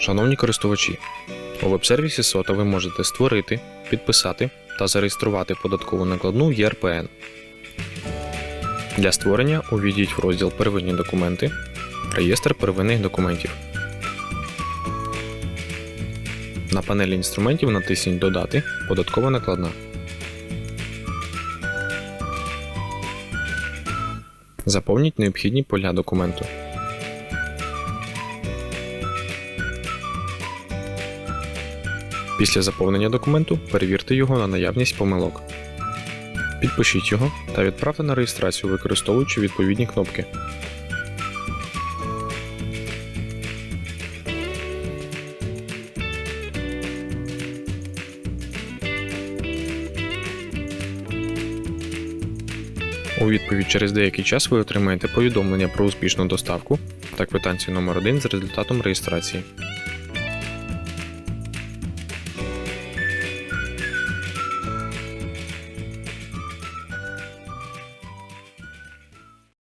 Шановні користувачі, у веб-сервісі SOTA ви можете створити, підписати та зареєструвати податкову накладну ЄРПН. Для створення увійдіть в розділ Первинні документи, Реєстр первинних документів. На панелі інструментів натисніть Додати Податкова накладна. Заповніть необхідні поля документу. Після заповнення документу перевірте його на наявність помилок. Підпишіть його та відправте на реєстрацію, використовуючи відповідні кнопки. У відповідь через деякий час ви отримаєте повідомлення про успішну доставку та квитанцію номер 1 з результатом реєстрації.